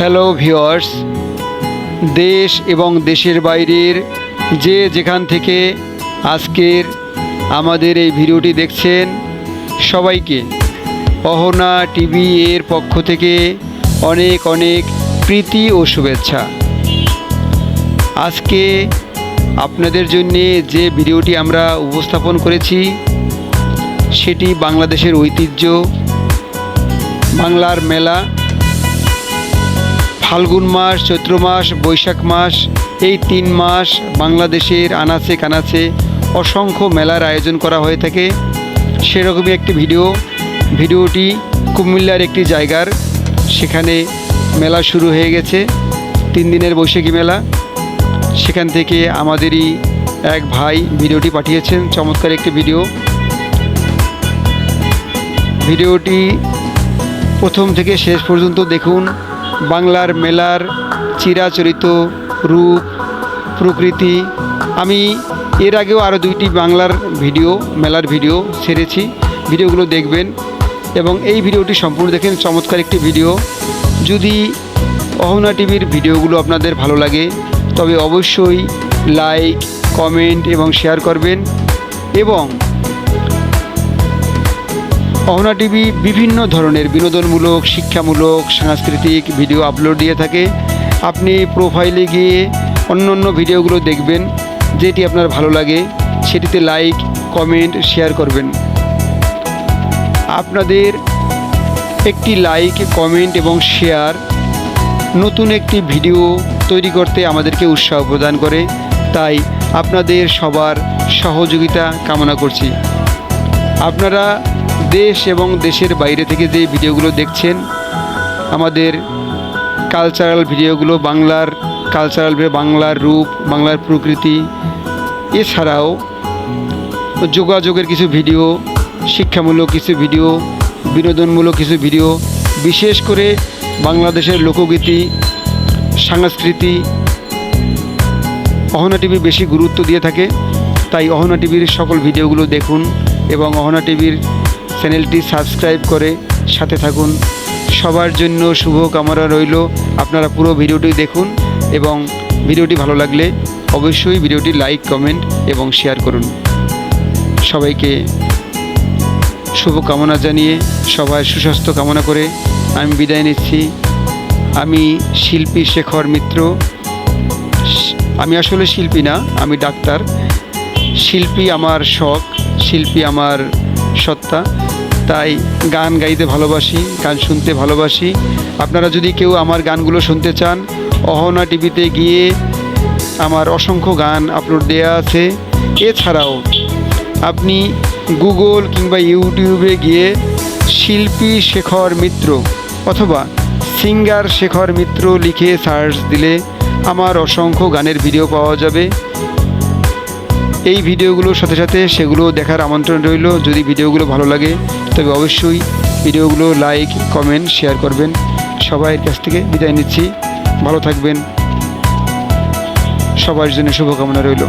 Hello viewers দেশ এবং দেশের বাইরের যে যেখান থেকে আজকের আমাদের এই ভিডিওটি দেখছেন সবাইকে, অহনা টিভি এর পক্ষ থেকে অনেক অনেক প্রীতি ও শুভেচ্ছা। আজকে আপনাদের জন্যে যে ভিডিওটি আমরা উপস্থাপন করেছি, সেটি বাংলাদেশের ঐতিহ্য, বাংলার মেলা ফাল্গুন মাস, চৈত্র মাস, বৈশাখ মাস, এই তিন মাস বাংলাদেশের আনাচে কানাচে অসংখ্য মেলার আয়োজন করা হয়ে থাকে। সেরকমই একটি ভিডিও। ভিডিওটি কুমিল্লার একটি জায়গার। সেখানে মেলা শুরু হয়ে গেছে। তিন দিনের বৈশাখী মেলা। সেখান থেকে আমাদেরই এক ভাই ভিডিওটি পাঠিয়েছেন। চমৎকার একটি ভিডিও। ভিডিওটি প্রথম থেকে শেষ পর্যন্ত দেখুন। বাংলার মেলার চিরাচরিত রূপ, প্রকৃতি। আমি এর আগেও আরও দুইটি বাংলার ভিডিও, মেলার ভিডিও ছেড়েছি। ভিডিওগুলো দেখবেন এবং এই ভিডিওটি সম্পূর্ণ দেখেন। চমৎকার একটি ভিডিও। যদি অহনা টিভির ভিডিওগুলো আপনাদের ভালো লাগে, তবে অবশ্যই লাইক, কমেন্ট এবং শেয়ার করবেন এবং অহনা টিভি বিভিন্ন ধরনের বিনোদনমূলক, শিক্ষামূলক, সাংস্কৃতিক ভিডিও আপলোড দিয়ে থাকে। আপনি প্রোফাইলে গিয়ে অন্য অন্য ভিডিওগুলো দেখবেন, যেটি আপনার ভালো লাগে, সেটিতে লাইক কমেন্ট শেয়ার করবেন। আপনাদের একটি লাইক কমেন্ট এবং শেয়ার নতুন একটি ভিডিও তৈরি করতে আমাদেরকে উৎসাহ প্রদান করে। তাই আপনাদের সবার সহযোগিতা কামনা করছি। আপনারা দেশ এবং দেশের বাইরে থেকে যে ভিডিওগুলো দেখছেন, আমাদের কালচারাল ভিডিওগুলো, বাংলার কালচারাল বাংলার রূপ, বাংলার প্রকৃতি, এছাড়াও যোগাযোগের কিছু ভিডিও, শিক্ষামূলক কিছু ভিডিও, বিনোদনমূলক কিছু ভিডিও, বিশেষ করে বাংলাদেশের লোকগীতি, সংস্কৃতি, অহনা টিভি বেশি গুরুত্ব দিয়ে থাকে। তাই অহনা টিভির সকল ভিডিওগুলো দেখুন এবং অহনা টিভির চ্যানেলটি সাবস্ক্রাইব করে সাথে থাকুন। সবার জন্য শুভ কামনা রইল। আপনারা পুরো ভিডিওটি দেখুন এবং ভিডিওটি ভালো লাগলে অবশ্যই ভিডিওটি লাইক, কমেন্ট এবং শেয়ার করুন। সবাইকে শুভ কামনা জানিয়ে সবাই সুস্বাস্থ্য কামনা করে আমি বিদায় নিচ্ছি। আমি শিল্পী শেখর মিত্র। আমি আসলে শিল্পী না, আমি ডাক্তার। শিল্পী আমার শখ, শিল্পী আমার সত্তা। তাই গান গাইতে ভালোবাসি, গান শুনতে ভালোবাসি। আপনারা যদি কেউ আমার গানগুলো শুনতে চান, অহনা টিভিতে গিয়ে আমার অসংখ্য গান আপলোড দেওয়া আছে। এছাড়াও আপনি গুগল কিংবা ইউটিউবে গিয়ে শিল্পী শেখর মিত্র অথবা সিঙ্গার শেখর মিত্র লিখে সার্চ দিলে আমার অসংখ্য গানের ভিডিও পাওয়া যাবে। এই ভিডিওগুলোর সাথে সাথে সেগুলো দেখার আমন্ত্রণ রইল। যদি ভিডিওগুলো ভালো লাগে, তবে অবশ্যই ভিডিওগুলো লাইক, কমেন্ট, শেয়ার করবেন। সবাইয়ের কাছ থেকে বিদায় নিচ্ছি। ভালো থাকবেন। সবার জন্য শুভকামনা রইল।